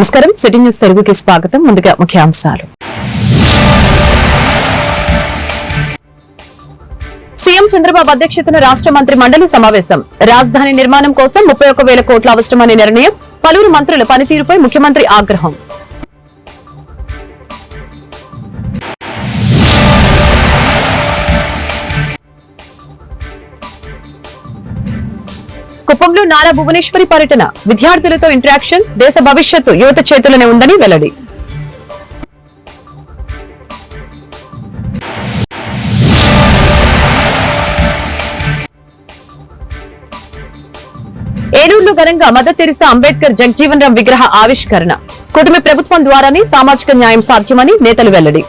నమస్కారం. City news తెలుగుకి స్వాగతం. ముందుగా ముఖ్యాంశాలు. సీఎం చంద్రబాబు అధ్యక్షతన రాష్ట్ర మంత్రి మండలి సమావేశం. రాజధాని నిర్మాణం కోసం ముప్పై ఒక వేల కోట్ల అవసరమనే నిర్ణయం పలువురు మంత్రుల పనితీరుపై ముఖ్యమంత్రి ఆగ్రహం. కుప్పంలో నారా భువనేశ్వరి పర్యటన. విద్యార్థులతో ఇంటరాక్షన్ దేశ భవిష్యత్తు యువత చేతుల్లోనే ఉందని వెల్లడి. ఏలూరులో ఘనంగా మదర్ తెరిసా అంబేద్కర్ జగ్జీవన్ రామ్ విగ్రహ ఆవిష్కరణ. కుటుంబ ప్రభుత్వం ద్వారానే సామాజిక న్యాయం సాధ్యమని నేతలు వెల్లడి.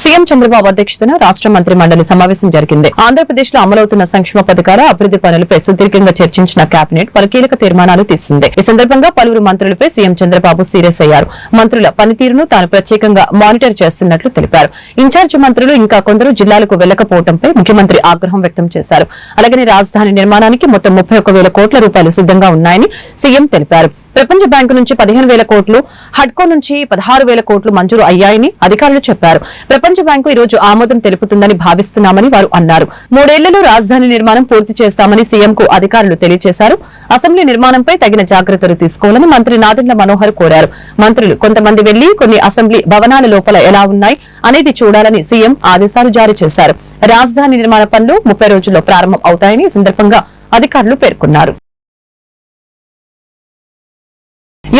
సీఎం చంద్రబాబు అధ్యక్షతన రాష్ట్ర మంత్రి మండలి సమావేశం జరిగింది. ఆంధ్రప్రదేశ్లో అమలవుతున్న సంక్షేమ పథకాల అభివృద్ది పనులపై సుదీర్ఘంగా చర్చించిన కేబినెట్ పలు కీలక తీర్మానాలు తీసింది. ఈ సందర్భంగా పలువురు మంత్రులపై సీఎం చంద్రబాబు సీరియస్ అయ్యారు. మంత్రుల పనితీరును తాను ప్రత్యేకంగా మానిటర్ చేస్తున్నట్లు తెలిపారు. ఇన్ఛార్జ్ మంత్రులు ఇంకా కొందరు జిల్లాలకు వెళ్ళకపోవడంపై ముఖ్యమంత్రి ఆగ్రహం వ్యక్తం చేశారు. అలాగే రాజధాని నిర్మాణానికి మొత్తం ముప్పై వేల కోట్ల రూపాయలు సిద్ధంగా ఉన్నాయని సీఎం తెలిపారు. ప్రపంచ బ్యాంకు నుంచి పదిహేను వేల కోట్లు హడ్కో నుంచి పదహారు వేల కోట్లు మంజూరు అయ్యాయని అధికారులు చెప్పారు. ప్రపంచ బ్యాంకు ఈ రోజు ఆమోదం తెలుపుతుందని భావిస్తున్నామని వారు అన్నారు. మూడేళ్ళలో రాజధాని నిర్మాణం పూర్తి చేస్తామని సీఎంకు అధికారులు తెలియజేశారు. అసెంబ్లీ నిర్మాణంపై తగిన జాగ్రత్తలు తీసుకోవాలని మంత్రి నాదెండ్ల మనోహర్ కోరారు. మంత్రులు కొంతమంది వెళ్ళి కొన్ని అసెంబ్లీ భవనాల లోపల ఎలా ఉన్నాయి అనేది చూడాలని సీఎం ఆదేశాలు జారీ చేశారు. రాజధాని నిర్మాణ పనులు ముప్పై రోజుల్లో ప్రారంభం అవుతాయని సందర్భంగా అధికారులు పేర్కొన్నారు.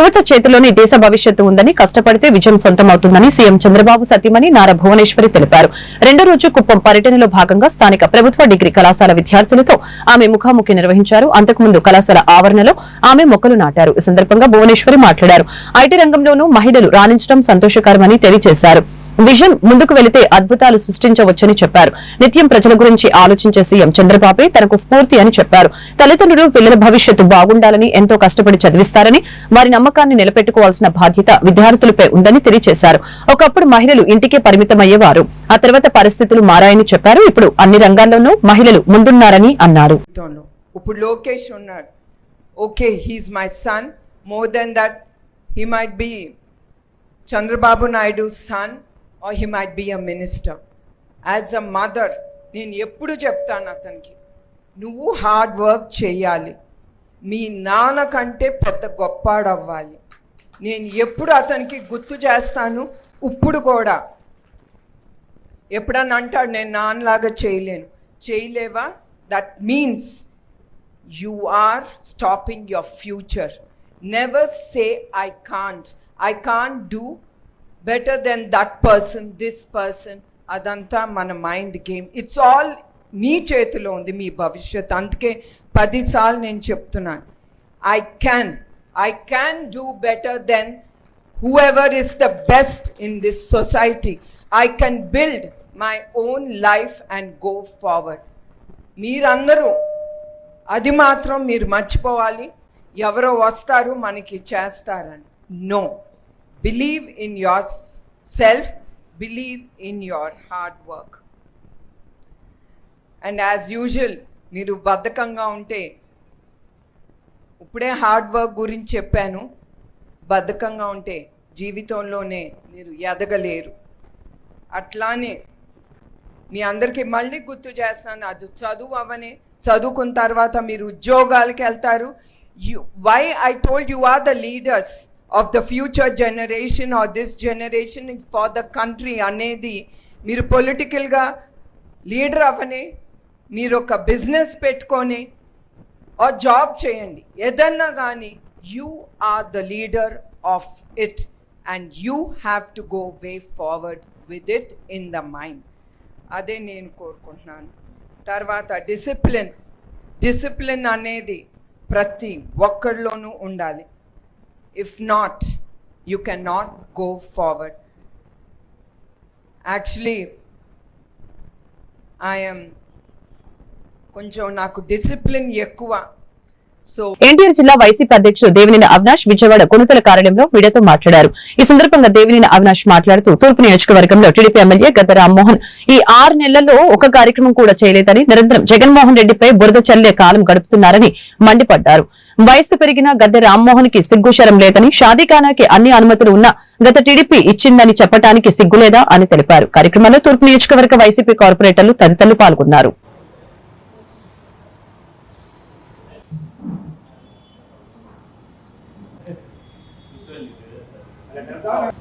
యువత చేతిలోనే దేశ భవిష్యత్తు ఉందని కష్టపడితే విజయం సొంతమవుతుందని సీఎం చంద్రబాబు సతీమణి నారా భువనేశ్వరి తెలిపారు. రెండో రోజు కుప్పం పర్యటనలో భాగంగా స్థానిక ప్రభుత్వ డిగ్రీ కళాశాల విద్యార్థులతో ఆమె ముఖాముఖి నిర్వహించారు. అంతకుముందు కళాశాల ఆవరణలో ఆమె మొక్కలు నాటారు. ఈ సందర్భంగా భువనేశ్వరి మాట్లాడారు. ఐటీ రంగంలోనూ మహిళలు రాణించడం సంతోషకరమని తెలియజేశారు. విజన్ ముందుకు వెళితే అద్భుతాలు సృష్టించవచ్చని చెప్పారు. నిత్యం ప్రజల గురించి ఆలోచించే సీఎం చంద్రబాబే తనకు స్ఫూర్తి అని చెప్పారు. తల్లిదండ్రులు పిల్లల భవిష్యత్తు బాగుండాలని ఎంతో కష్టపడి చదివిస్తారని వారి నమ్మకాన్ని నిలబెట్టుకోవాల్సిన బాధ్యత విద్యార్థులపై ఉందని తెలియజేశారు. ఒకప్పుడు మహిళలు ఇంటికే పరిమితమయ్యేవారు. ఆ తర్వాత పరిస్థితులు మారాయని చెప్పారు. ఇప్పుడు అన్ని రంగాల్లోనూ మహిళలు ముందున్నారని అన్నారు. ఇప్పుడు లోకేష్ ఉన్నాడు. Okay he's my son more than that he might be Chandrababu Naidu son or he might be a minister as a mother నేను ఎప్పుడు చెప్తాను అతనికి నువ్వు హార్డ్ వర్క్ చేయాలి. మీ నాన్న కంటే పెద్ద గొప్పాడవ్వాలి. నేను ఎప్పుడు అతనికి గుర్తు చేస్తాను? ఇప్పుడు కూడా. ఎప్పుడన్నా అంటాడు నేను నాన్నలాగా చేయలేను. చేయలేవా? That means you are stopping your future never say I can't I can't do Better than that person this person అదంతా మన మైండ్ గేమ్ ఇట్స్ ఆల్ మీ చేతిలో ఉంది మీ భవిష్యత్ అందుకే పదిసార్లు నేను చెప్తున్నాను I can I can do better than whoever is the best in this society. I can build my own life and go forward. మీరందరూ అది మాత్రం మీరు మర్చిపోవాలి ఎవరో వస్తారు మనకి చేస్తారని no believe in yourself believe in your hard work and as usual మీరు బద్ధకంగా ఉంటే ఇప్పుడే హార్డ్ వర్క్ గురించి చెప్పాను. బద్ధకంగా ఉంటే జీవితంలోనే మీరు ఎదగలేరు. అట్లానే మీ అందరికీ మళ్ళీ గుర్తు చేస్తాను. అది చదువు అవనే. చదువుకున్న తర్వాత మీరు ఉద్యోగాలకు వెళ్తారు. You why I told you are the leaders of the future generation are this generation for the country అనేది మీరు పొలిటికల్గా లీడర్ అవ్వని మీరు ఒక బిజినెస్ పెట్టుకొని ఆ జాబ్ చేయండి. ఏదన్నా కానీ you are the leader of it and you have to go way forward with it in the mind అదే నేను కోరుకుంటున్నాను. తర్వాత డిసిప్లిన్ డిసిప్లిన్ అనేది ప్రతి ఒక్కరిలోనూ ఉండాలి. if not you can not go forward actually I'm కొంచెం నాకు డిసిప్లిన్ ఎక్కువ సో ఎన్టీఆర్ జిల్లా వైసీపీ అధ్యక్షుడు దేవినేని అవినాష్ విజయవాడ కొనుతల కార్యాలయంలో మీడియాతో మాట్లాడారు. ఈ సందర్భంగా దేవినేని అవినాష్ మాట్లాడుతూ తూర్పు నియోజకవర్గంలో టీడీపీ ఎమ్మెల్యే గద్ద రామ్మోహన్ ఈ ఆరు నెలల్లో ఒక కార్యక్రమం కూడా చేయలేదని నిరంతరం జగన్మోహన్ రెడ్డిపై బురద చల్లే కాలం గడుపుతున్నారని మండిపడ్డారు. వయసు పెరిగిన గద్దె రామ్మోహన్కి సిగ్గుశరం లేదని షాదీఖానాకి అన్ని అనుమతులు ఉన్నా గత టీడీపీ ఇచ్చిందని చెప్పడానికి సిగ్గులేదా అని తెలిపారు. కార్యక్రమంలో తూర్పు నియోజకవర్గ వైసీపీ కార్పొరేటర్లు తదితరులు పాల్గొన్నారు.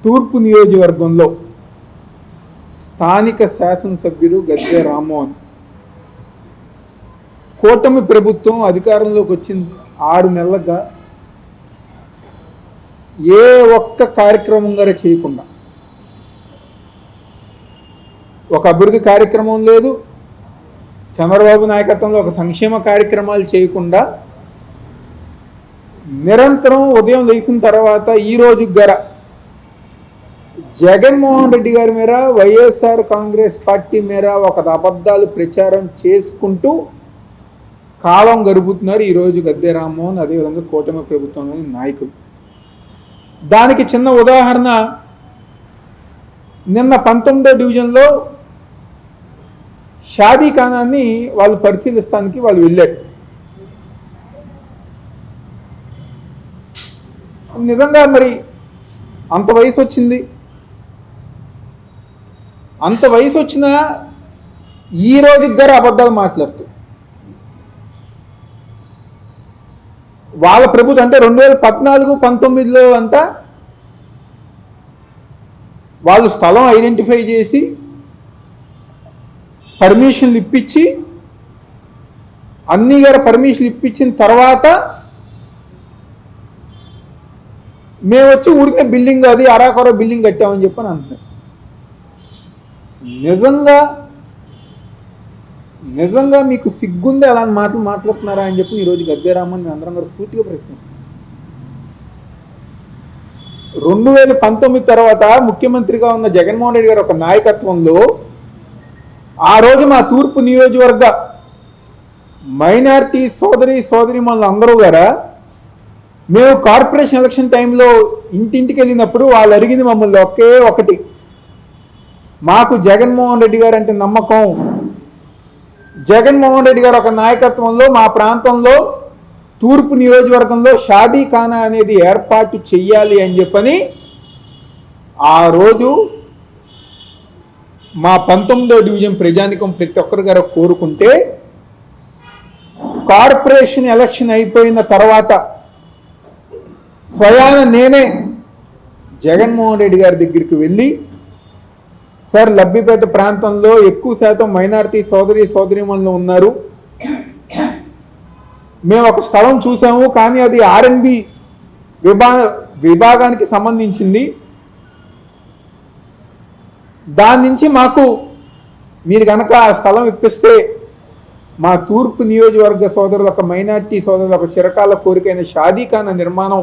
తూర్పు నియోజకవర్గంలో స్థానిక శాసనసభ్యుడు గద్దె రామ్మోహన్. కూటమి ప్రభుత్వం అధికారంలోకి వచ్చిన ఆరు నెలలుగా ఏ ఒక్క కార్యక్రమం చేయకుండా ఒక అభివృద్ధి కార్యక్రమం లేదు చంద్రబాబు నాయకత్వంలో ఒక సంక్షేమ కార్యక్రమాలు చేయకుండా నిరంతరం ఉదయం లేచిన తర్వాత ఈ రోజు గర జగన్మోహన్ రెడ్డి గారి మీద వైఎస్ఆర్ కాంగ్రెస్ పార్టీ మీద ఒక అబద్ధాలు ప్రచారం చేసుకుంటూ కాలం గడుపుతున్నారు ఈరోజు గద్దె రామ్మోహన్ అదేవిధంగా కూటమి ప్రభుత్వంలోని నాయకులు. దానికి చిన్న ఉదాహరణ నిన్న పంతొమ్మిదో డివిజన్లో షాదీ ఖానాన్ని వాళ్ళు పరిశీలిస్తానికి వాళ్ళు వెళ్ళారు. నిజంగా మరి అంత వయసు వచ్చింది. అంత వయసు వచ్చినా ఈ రోజు గారు అబద్ధాలు మాట్లాడుతూ. వాళ్ళ ప్రభుత్వం అంటే రెండు వేల పద్నాలుగు పంతొమ్మిదిలో అంతా వాళ్ళు స్థలం ఐడెంటిఫై చేసి పర్మిషన్లు ఇప్పించి అన్ని గారు పర్మిషన్లు ఇప్పించిన తర్వాత మేము వచ్చి ఊరికే బిల్డింగ్ అది అరాకొర బిల్డింగ్ కట్టామని చెప్పని అంటున్నాం నిజంగా నిజంగా మీకు సిగ్గుంది? అలాంటి మాటలు మాట్లాడుతున్నారా అని చెప్పి ఈరోజు గద్దెరామని మేము అందరం కూడా సూటిగా ప్రశ్నిస్తున్నాం. రెండు వేల పంతొమ్మిది తర్వాత ముఖ్యమంత్రిగా ఉన్న జగన్మోహన్ రెడ్డి గారు ఒక నాయకత్వంలో ఆ రోజు మా తూర్పు నియోజకవర్గ మైనార్టీ సోదరి సోదరి అందరూ గారా మేము కార్పొరేషన్ ఎలక్షన్ టైంలో ఇంటింటికి వెళ్ళినప్పుడు వాళ్ళు అడిగింది మమ్మల్ని ఒకే ఒకటి మాకు జగన్మోహన్ రెడ్డి గారు అంటే నమ్మకం. జగన్మోహన్ రెడ్డి గారు ఒక నాయకత్వంలో మా ప్రాంతంలో తూర్పు నియోజకవర్గంలో షాదీ ఖానా అనేది ఏర్పాటు చెయ్యాలి అని చెప్పని ఆ రోజు మా పంతొమ్మిదో డివిజన్ ప్రజానికం ప్రతి ఒక్కరి గారు కోరుకుంటే కార్పొరేషన్ ఎలక్షన్ అయిపోయిన తర్వాత స్వయాన నేనే జగన్మోహన్ రెడ్డి గారి దగ్గరికి వెళ్ళి సార్ లబ్బిపేట ప్రాంతంలో ఎక్కువ శాతం మైనారిటీ సోదరి సోదరిమణులు ఉన్నారు. మేము ఒక స్థలం చూసాము కానీ అది ఆర్ఎన్బి విభా విభాగానికి సంబంధించింది. దాని నుంచి మాకు మీరు కనుక ఆ స్థలం ఇప్పిస్తే మా తూర్పు నియోజకవర్గ సోదరుల ఒక మైనార్టీ సోదరుల ఒక చిరకాల కోరికైన షాదీఖానా నిర్మాణం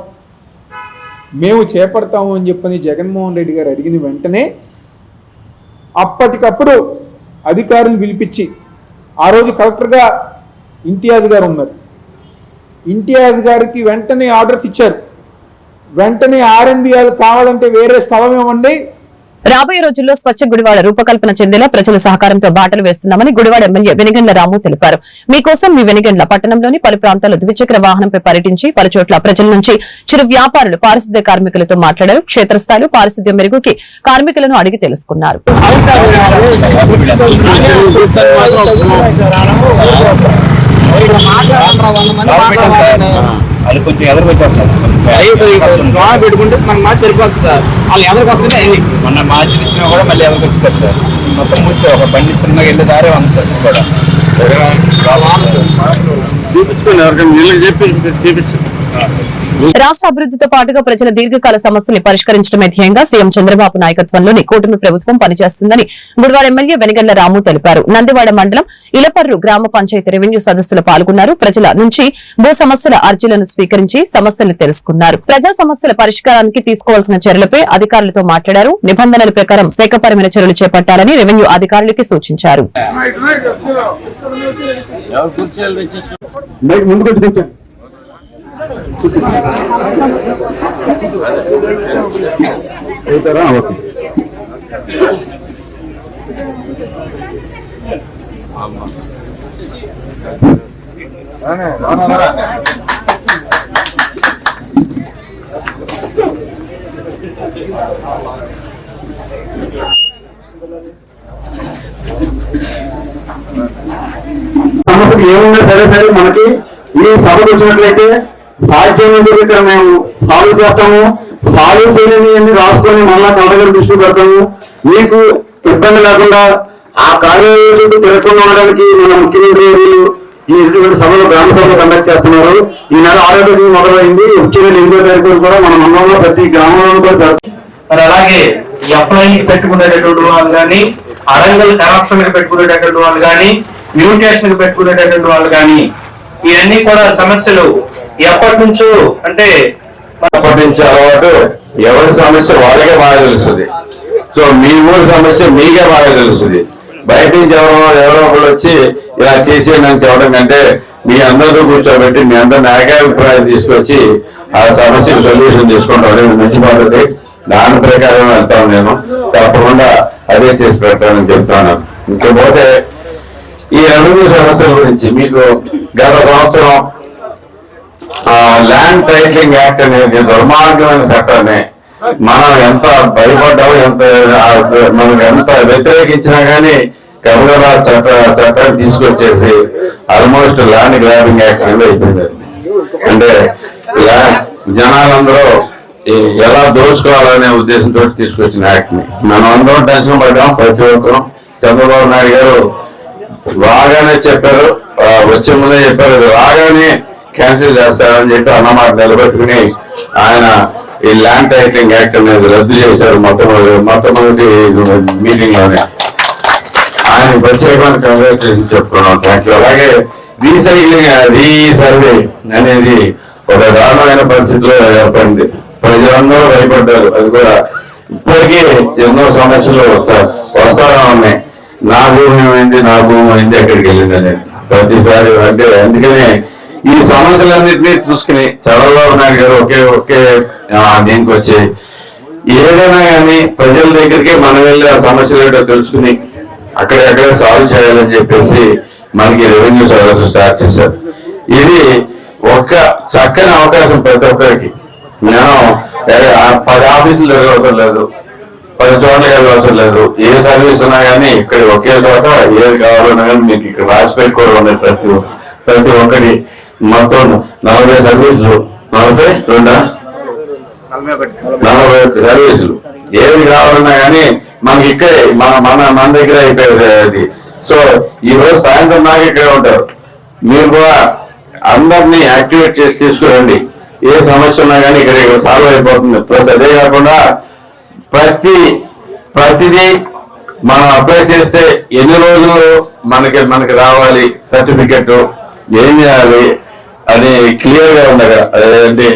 మేము చేపడతాము అని చెప్పని జగన్మోహన్ రెడ్డి గారు అడిగిన వెంటనే అప్పటికప్పుడు అధికారులు పిలిపించి ఆ రోజు కలెక్టర్గా ఇంతియాజ్ గారు ఉన్నారు. ఇంతియాజ్ గారికి వెంటనే ఆర్డర్స్ ఇచ్చారు. వెంటనే ఆర్ఎన్బిఆర్ కావాలంటే వేరే స్థలం ఇవ్వండి. రాబోయే రోజుల్లో స్వచ్ఛ గుడివాడ రూపకల్పన చెందేలా ప్రజల సహకారంతో బాటలు వేస్తున్నామని గుడివాడ ఎమ్మెల్యే వెనిగండ్ల రాము తెలిపారు. మీకోసం మీ వెనిగండ్ల పట్టణంలోని పలు ప్రాంతాల్లో ద్విచక్ర వాహనంపై పర్యటించి పలుచోట్ల ప్రజల నుంచి చిరు వ్యాపారులు పారిశుద్ధ్య కార్మికులతో మాట్లాడారు. క్షేత్రస్థాయిలో పారిశుద్ధ్య మెరుగుకి కార్మికులను అడిగి తెలుసుకున్నారు. వాళ్ళు కొంచెం ఎదురుకొచ్చేస్తారు పెట్టుకుంటే మనకు మాట సరిపోతుంది సార్. వాళ్ళు ఎదరికి వస్తుంటే మొన్న మార్చి ఇచ్చినా కూడా మళ్ళీ ఎదురుకొచ్చేసారు సార్. మొత్తం మూసే ఒక బండి చిన్నగా వెళ్ళే దారే ఉంది సార్ కూడా. చూపించుకోండి ఎవరికైనా వీళ్ళకి చెప్పి చూపించు. రాష్ట్ర అభివృద్ధితో పాటుగా ప్రజల దీర్ఘకాల సమస్యల్ని పరిష్కరించడమే ధ్యేయంగా సీఎం చంద్రబాబు నాయకత్వంలోని కూటమి ప్రభుత్వం పనిచేస్తుందని గుడివాడ ఎమ్మెల్యే వెనగండ్ల రాము తెలిపారు. నందివాడ మండలం ఇలపర్రు గ్రామ పంచాయతీ రెవెన్యూ సదస్సులు పాల్గొన్నారు. ప్రజల నుంచి భూ సమస్యల అర్జీలను స్వీకరించి సమస్యలు తెలుసుకున్నారు. ప్రజా సమస్యల పరిష్కారానికి తీసుకోవాల్సిన చర్యలపై అధికారులతో మాట్లాడారు. నిబంధనల ప్రకారం శాఖపరమైన చర్యలు చేపట్టాలని రెవెన్యూ అధికారులకి సూచించారు. ముందుకు వచ్చి కూర్చోండి సమస్యలు ఏమున్నా సరే సరే మనకి ఈ సభకు వచ్చినట్లయితే సాధ్యమైంది ఇక్కడ మేము సాల్వ్ చేస్తాము. సాల్వ్ చేయని అన్ని రాసుకొని మళ్ళా కలగలు దృష్టి పెడతాము. మీకు ఇబ్బంది లేకుండా ఆ కార్యాలయం చుట్టూ తిరగకుండా ఉండడానికి మన ముఖ్యమంత్రి ఈ ఇటువంటి సభలో గ్రామ సభలు కండక్ట్ చేస్తున్నారు. ఈ నెల ఆరో తేదీ మొదలైంది. వచ్చే ఎనిమిదో తారీఖు కూడా మన మండలంలో ప్రతి గ్రామంలో కూడా మరి అలాగే ఎఫ్ఐ పెట్టుకునేటటువంటి వాళ్ళు కానీ అరంగల్ కరప్షన్కి పెట్టుకునేటటువంటి వాళ్ళు కానీ మ్యూటేషన్కి పెట్టుకునేటటువంటి వాళ్ళు కానీ ఇవన్నీ కూడా సమస్యలు. ఎప్పటి నుంచో అంటే అప్పటి నుంచి అలవాటు ఎవరి సమస్య వాళ్ళకే బాగా తెలుస్తుంది. సో మీ ఊరి సమస్య మీకే బాగా తెలుస్తుంది. బయట నుంచి ఎవరో ఎవరో ఒకళ్ళు వచ్చి ఇలా చేసి నాకు చెప్పడం కంటే మీ అందరితో కూర్చోబెట్టి మీ అందరిని ఏకాభిప్రాయం తీసుకొచ్చి ఆ సమస్యకు సొల్యూషన్ తీసుకుంటాం అనేది మంచి పద్ధతి దాని ప్రకారం వెళ్తాను నేను తప్పకుండా అదే చేసి పెడతానని చెప్తాను. ఇంకపోతే ఈ రెవెన్యూ సమస్యల గురించి మీకు గత సంవత్సరం ల్యాండ్ టైటిలింగ్ యాక్ట్ అనేది దుర్మార్గమైన చట్టాన్ని మనం ఎంత భయపడ్డాము ఎంత మనం ఎంత వ్యతిరేకించినా గానీ కమలరా చట్ట చట్టాన్ని తీసుకొచ్చేసి ఆల్మోస్ట్ ల్యాండ్ గ్రాబింగ్ యాక్ట్ అనేది అయిపోయింది. అంటే జనాలందరూ ఈ- ఎలా దోచుకోవాలనే ఉద్దేశంతో తీసుకొచ్చిన యాక్ట్ని. మనం అందరం టెన్షన్ పడ్డాం ప్రతి ఒక్కరం. చంద్రబాబు నాయుడు గారు బాగానే చెప్పారు వచ్చే ముందే చెప్పారు రాగానే క్యాన్సిల్ చేస్తారని చెప్పి అన్నమాట నిలబెట్టుకుని ఆయన ఈ ల్యాండ్ టైటిలింగ్ యాక్ట్ అనేది రద్దు చేశారు మొట్టమొదటి మొట్టమొదటి మీటింగ్లోనే ఆయన ప్రత్యేకమైన కంగ్రాచులేషన్ చెప్తున్నాం. థ్యాంక్ యూ అలాగే రీసైక్లింగ్ రీసర్వే అనేది ఒక దారుణమైన పరిస్థితిలో ఏర్పడింది. ప్రజలందరూ భయపడ్డారు. అది కూడా ఇప్పటికీ ఎన్నో సమస్యలు వస్తా- వస్తానే ఉన్నాయి. నా భూమి ఏమైంది నా భూమి అయింది అక్కడికి వెళ్ళింది అనేది ప్రతిసారి అంటే అందుకనే ఈ సమస్యలన్నింటినీ చూసుకుని చంద్రబాబు నాయుడు గారు ఒకే ఒకే దీనికి వచ్చి ఏదైనా కానీ ప్రజల దగ్గరికి మనం వెళ్ళి ఆ సమస్యలు ఏంటో తెలుసుకుని అక్కడెక్కడ సాల్వ్ చేయాలని చెప్పేసి మనకి రెవెన్యూ సర్వీస్ స్టార్ట్ చేశారు. ఇది ఒక్క చక్కని అవకాశం ప్రతి ఒక్కరికి. నేను పది ఆఫీసులు తిరగవసరం లేదు. పది చోట్లకి వెళ్ళవసరం లేదు. ఏ సర్వీస్ ఉన్నా కానీ ఇక్కడ ఒకే చోట ఏది కావాలన్నా కానీ మీకు ఇక్కడ రాసి పెట్టుకోవడం ఉన్నాయి ప్రతి ప్రతి ఒక్కరి మొత్తం నలభై సర్వీసులు. నలభై రెండా? నలభై ఒకటి సర్వీసులు. ఏది కావాలన్నా కానీ మనకి ఇక్కడే మన మన మన దగ్గర అయిపోయేది అది. సో ఈ రోజు సాయంత్రం నాకు ఇక్కడే ఉంటారు. మీరు కూడా అందరినీ యాక్టివేట్ చేసి తీసుకురండి. ఏ సమస్య ఉన్నా కానీ ఇక్కడ సాల్వ్ అయిపోతుంది. ప్లస్ అదే కాకుండా ప్రతి ప్రతిదీ మనం అప్లై చేస్తే ఎన్ని రోజులు మనకి మనకి రావాలి సర్టిఫికెట్ ఏం చేయాలి? అని క్లియర్గా ఉండగా అదేంటి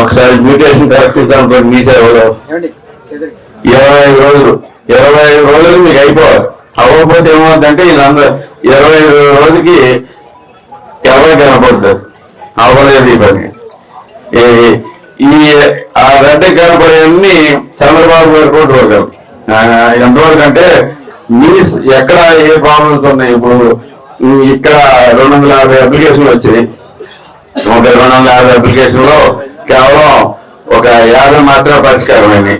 ఒకసారి మ్యూటేషన్ కరెక్ట్ అనుకోండి మీ సేవలో ఇరవై ఐదు రోజులు. ఇరవై ఐదు రోజులు మీకు అయిపోవాలి. అవ్వకపోతే ఏమవుతుందంటే వీళ్ళందరూ ఇరవై ఐదు రోజులకి ఎవరు కనపడతారు అవ్వలేదు ఈ పని. ఈ- ఆ రెడ్డ కనపడేవన్నీ చంద్రబాబు గారు కూడా ఎంతవరకు అంటే మీ ఎక్కడ ఏ ప్రాబ్లమ్స్ ఉన్నాయి? ఇప్పుడు ఇక్కడ రెండు వందల యాభై అప్లికేషన్లు వచ్చినాయి ఒక రెండు వందల యాభై అప్లికేషన్లో కేవలం ఒక యాభై మాత్రమే పరిష్కారమైనవి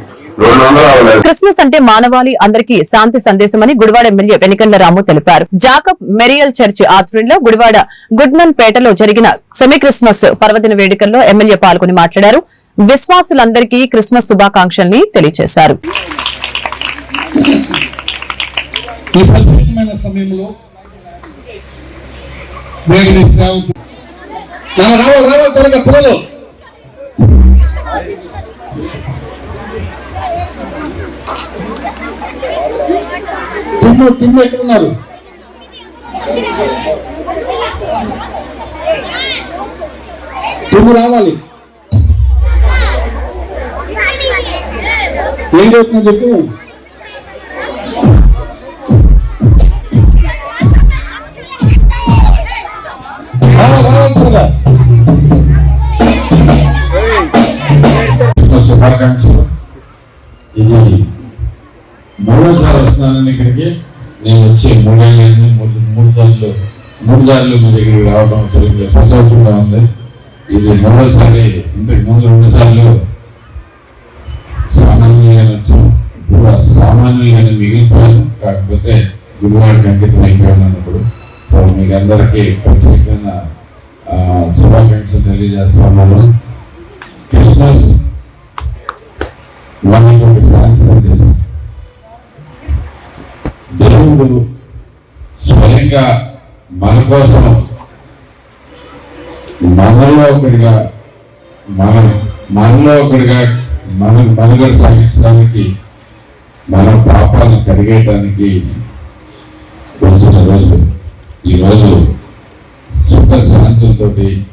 అవ్వలేదు. క్రిస్మస్ అంటే మానవాళి అందరికీ శాంతి సందేశమని గుడివాడ ఎమ్మెల్యే వెనికండ్ల రాము తెలిపారు. జాకబ్ మెరియల్ చర్చి ఆధ్వర్యంలో గుడివాడ గుడ్మన్ పేటలో జరిగిన సెమీ క్రిస్మస్ పర్వదిన వేడుకల్లో ఎమ్మెల్యే పాల్గొని మాట్లాడారు. విశ్వాసులందరికీ క్రిస్మస్ శుభాకాంక్షల్ని తెలియజేశారు. ఈ ప్రత్యేకమైన సమయంలో దేవుని రావాలి రావాలి త్వరగా పిల్లలు తిమ్ము తిమ్ము ఎక్కడ ఉన్నారు తిమ్ము రావాలి. ఏం చెప్తున్నా చెప్పు. శుభాకాంక్షలు. ఇది మూడోసారి వస్తున్నానని ఇక్కడికి. నేను వచ్చి మూడేళ్ళు మూడు మూడు సార్లు మూడు సార్లు మీ దగ్గరికి రావడం జరిగింది. సంతోషంగా ఉంది. ఇది మూడోసారి ఇంతకు ముందు రెండు సార్లు సామాన్యులుగానే ఇప్పుడు ఆ మిగిలిపోయాను. కాకపోతే గురువారికి అంకితం అయిపోయాను అన్నప్పుడు. సో మీకు అందరికీ ప్రత్యేకమైన శుభాకాంక్షలు తెలియజేస్తాను క్రిస్మస్ మనకి ఒక శాంతి దేవుడు స్వయంగా మన కోసం మనలో ఒకటిగా మన మనలో ఒకటిగా మన మనుగడ సాగించడానికి మన పాపాలను కడిగేయడానికి వచ్చిన రోజు. ఈరోజు సుఖ శాంతులతోటి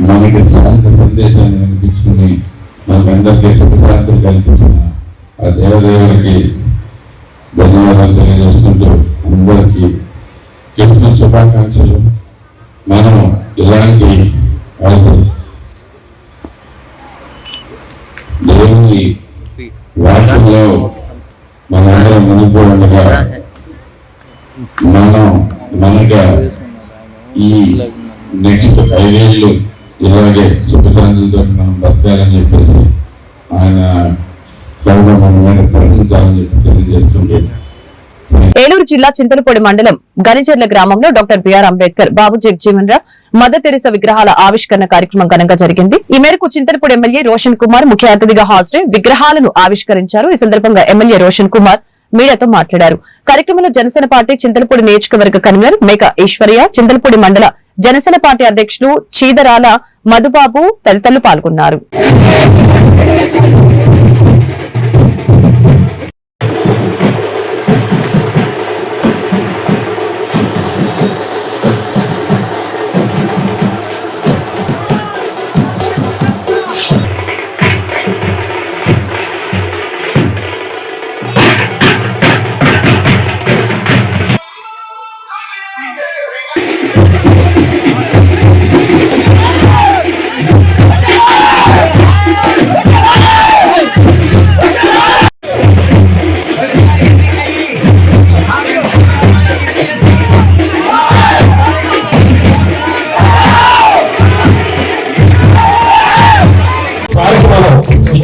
మనకి శాంతి సందేశాన్ని వినిపించుకుని మనకందరికీ సుఖశాంతులు కల్పించిన ఆ దేవదేవునికి ధన్యవాదాలు తెలియజేసుకుంటూ అందరికీ క్రిస్మస్ శుభాకాంక్షలు. మనం ఇలాంటి వాళ్ళకి దేవుని వాటిలో మన ఆయన మునిపో మనం మనగా ఈ నెక్స్ట్ ఐదేళ్ళు ఇలాగే సుఖశాంతులతో మనం బతకాలని చెప్పేసి ఆయన కరుణ ప్రకటించాలని చెప్పి తెలియజేస్తుంటే ఏలూరు జిల్లా చింతలపూడి మండలం గనిచెర్ల గ్రామంలో doctor B R Ambedkar Babu Jagjivan Rao Mother Teresa విగ్రహాల ఆవిష్కరణ కార్యక్రమం ఘనంగా జరిగింది. ఈ మేరకు చింతలపూడి ఎమ్మెల్యే రోషన్ కుమార్ ముఖ్య అతిథిగా హాజరై విగ్రహాలను ఆవిష్కరించారు. ఈ సందర్భంగా ఎమ్మెల్యే రోషన్ కుమార్ మీడియాతో మాట్లాడారు. కార్యక్రమంలో జనసేన పార్టీ చింతలపూడి నియోజకవర్గ కన్వీనర్ మేక ఈశ్వర్య చింతలపూడి మండల జనసేన పార్టీ అధ్యక్షులు చీదరాల మధుబాబు తదితరులు పాల్గొన్నారు.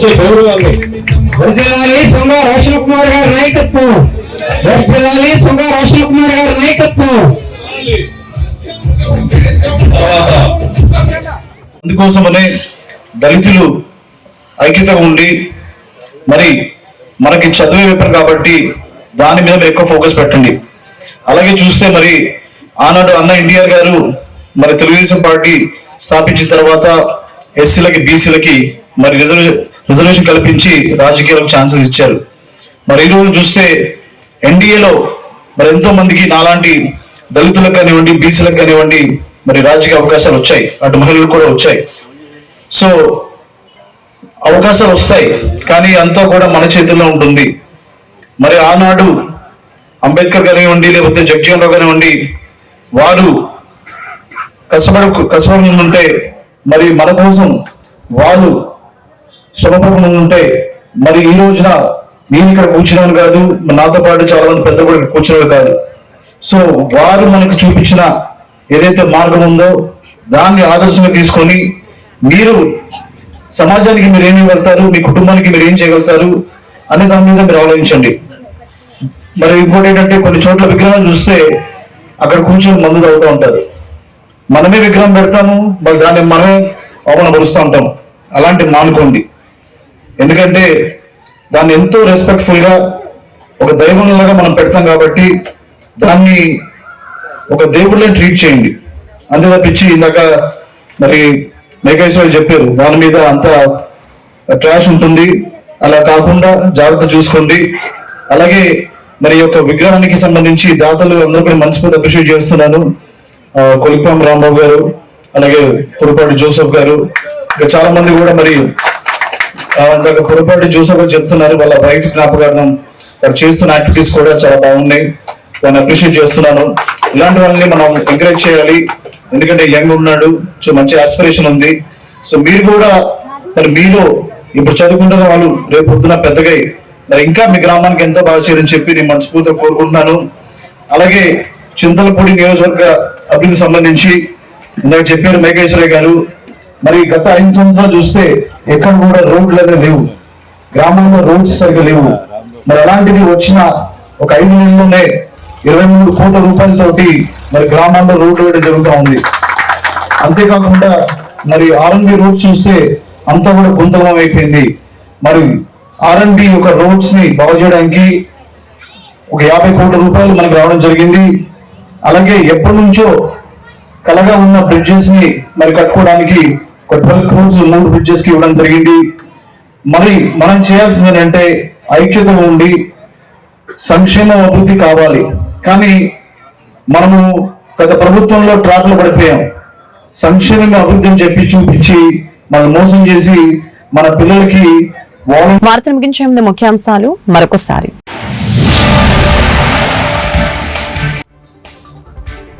ఇచ్చే గౌరవ గారిని వర్ధిల్లాలి సొంగ రోషన్ కుమార్ గారి నాయకత్వం. వర్ధిల్లాలి సొంగ రోషన్ కుమార్ గారి నాయకత్వం. అందుకోసమనే దళితులు ఐక్యతగా ఉండి మరి మనకి చదివే విప్పరు కాబట్టి దాని మీద మీరు ఎక్కువ ఫోకస్ పెట్టండి. అలాగే చూస్తే మరి ఆనాడు అన్న ఎన్టీఆర్ గారు మరి తెలుగుదేశం పార్టీ స్థాపించిన తర్వాత ఎస్సీలకి బీసీలకి మరి రిజర్వేషన్ రిజర్వేషన్ కల్పించి రాజకీయాలకు ఛాన్సెస్ ఇచ్చారు. మరి ఈ రోజు చూస్తే ఎన్డీఏలో మరి ఎంతో మందికి నాలాంటి దళితులకు కానివ్వండి బీసీలకు కానివ్వండి మరి రాజకీయ అవకాశాలు వచ్చాయి. అటు మహిళలు కూడా వచ్చాయి. సో అవకాశాలు వస్తాయి. కానీ అంతా కూడా మన చేతుల్లో ఉంటుంది. మరి ఆనాడు అంబేద్కర్ కానివ్వండి లేకపోతే జగ్జీవన్ రావు కానివ్వండి వారు కష్టపడి కష్టపడి ఉంటే మరి మన కోసం వాళ్ళు సులభంగా ఉంటే మరి ఈ రోజున నేను ఇక్కడ కూర్చున్నాను కాదు నాతో పాటు చాలా మంది పెద్ద కూడా ఇక్కడ కూర్చున్నారు కాదు. సో వారు మనకు చూపించిన ఏదైతే మార్గం ఉందో దాన్ని ఆదర్శంగా తీసుకొని మీరు సమాజానికి మీరు ఏమి వెళ్తారు మీ కుటుంబానికి మీరు ఏం చేయగలుగుతారు అనే దాని మీద మీరు ఆలోచించండి. మరి ఇంకోటి ఏంటంటే కొన్ని చోట్ల విగ్రహాలు చూస్తే అక్కడ కూర్చొని మందు తాగుతూ ఉంటారు. మనమే విగ్రహం పెడతాము మరి దాన్ని మనమే అవమానపరుస్తూ ఉంటాము. అలాంటి మానుకోండి. ఎందుకంటే దాన్ని ఎంతో రెస్పెక్ట్ఫుల్గా ఒక దైవంలాగా మనం పెడతాం కాబట్టి దాన్ని ఒక దేవుడిని ట్రీట్ చేయండి. అంతే తప్పించి ఇందాక మరి మేఘేశ్వరి చెప్పారు దాని మీద అంత ట్రాష్ ఉంటుంది. అలా కాకుండా జాగ్రత్త చూసుకోండి. అలాగే మరి యొక్క విగ్రహానికి సంబంధించి దాతలు అందరూ కూడా మనస్ఫూర్తి అప్రిషియేట్ చేస్తున్నాను. కొలిపాం రాంబాబు గారు అలాగే పురపాటి జోసఫ్ గారు ఇంకా చాలా మంది కూడా మరి ఆ, పొరపాటు చూసాక చెప్తున్నారు. వాళ్ళ వైఫ్ జ్ఞాపకార్థం వారు చేస్తున్న యాక్టివిటీస్ కూడా చాలా బాగున్నాయి. వాళ్ళని అప్రిషియేట్ చేస్తున్నాను. ఇలాంటి వాళ్ళని మనం ఎంకరేజ్ చేయాలి. ఎందుకంటే యంగ్ ఉన్నాడు. సో మంచి ఆస్పిరేషన్ ఉంది. సో మీరు కూడా మరి మీరు ఇప్పుడు చదువుకుంటున్న వాళ్ళు రేపు పొద్దున పెద్దగా మరి ఇంకా మీ గ్రామానికి ఎంతో బాగా చేయాలని చెప్పి నేను మనస్ఫూర్తిగా కోరుకుంటున్నాను. అలాగే చింతలపూడి నియోజకవర్గ అభివృద్ధి సంబంధించి ఇందాక చెప్పారు మేఘేశ్వరయ్య గారు. మరి గత ఐదు సంవత్సరాలు చూస్తే ఎక్కడ కూడా రోడ్లు అనేవి లేవు. గ్రామంలో రోడ్స్ సరిగ్గా లేవు. మరి అలాంటిది వచ్చిన ఒక ఐదు నెలల్లోనే ఇరవై మూడు కోట్ల రూపాయలతోటి మరి గ్రామాల్లో రోడ్లు వేయడం జరుగుతూ ఉంది. అంతేకాకుండా మరి ఆర్ఎన్బి రోడ్ చూస్తే అంతా కూడా గుంతలం అయిపోయింది. మరి ఆర్ఎన్బి యొక్క రోడ్స్ని బాగు చేయడానికి ఒక యాభై కోట్ల రూపాయలు మనకు రావడం జరిగింది. అలాగే ఎప్పటి నుంచో కలగా ఉన్న బ్రిడ్జెస్ని మరి కట్టుకోవడానికి ఒక ట్వెల్వ్ క్రోర్స్ మూడు బ్రిడ్జెస్కి ఇవ్వడం జరిగింది. మరి మనం చేయాల్సింది ఏంటంటే ఐక్యత ఉండి సంక్షేమ అభివృద్ధి కావాలి. కానీ మనము గత ప్రభుత్వంలో ట్రాక్లు పడిపోయాం. సంక్షేమ అభివృద్ధి అని చెప్పి చూపించి మనం మోసం చేసి మన పిల్లలకి వార్తను ముగించే ముందు ముఖ్యాంశాలు మరొకసారి.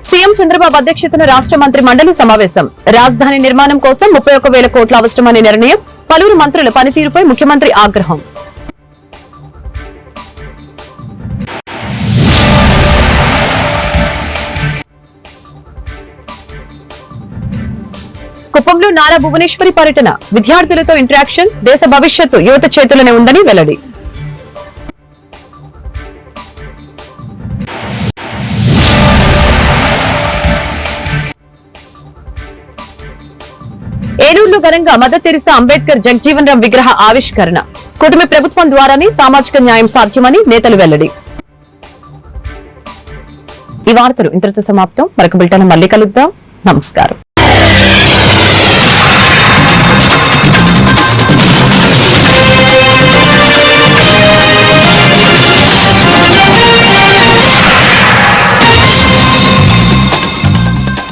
సీఎం చంద్రబాబు అధ్యక్షతన రాష్ట్ర మంత్రి మండలి సమావేశం. రాజధాని నిర్మాణం కోసం ముప్పై ఒక్క వేల కోట్ల అవసరమనే నిర్ణయం పలువురు మంత్రుల పనితీరుపై ముఖ్యమంత్రి ఆగ్రహం. కుప్పంలో నారా భువనేశ్వరి పర్యటన. విద్యార్థులతో ఇంటరాక్షన్ దేశ భవిష్యత్తు యువత చేతుల్లోనే ఉందని వెల్లడి. ఏలూరులో ఘనంగా మదర్ తెరిసా అంబేద్కర్ జగజీవన్ రామ్ విగ్రహ ఆవిష్కరణ. కుటుంబ ప్రభుత్వం ద్వారానే సామాజిక న్యాయం సాధ్యమని నేతలు వెల్లడి. ఈ వార్తలు ఇంతటితో సమాప్తం. మరొక బిల్టన్ మళ్ళీ కలుద్దాం. నమస్కారం.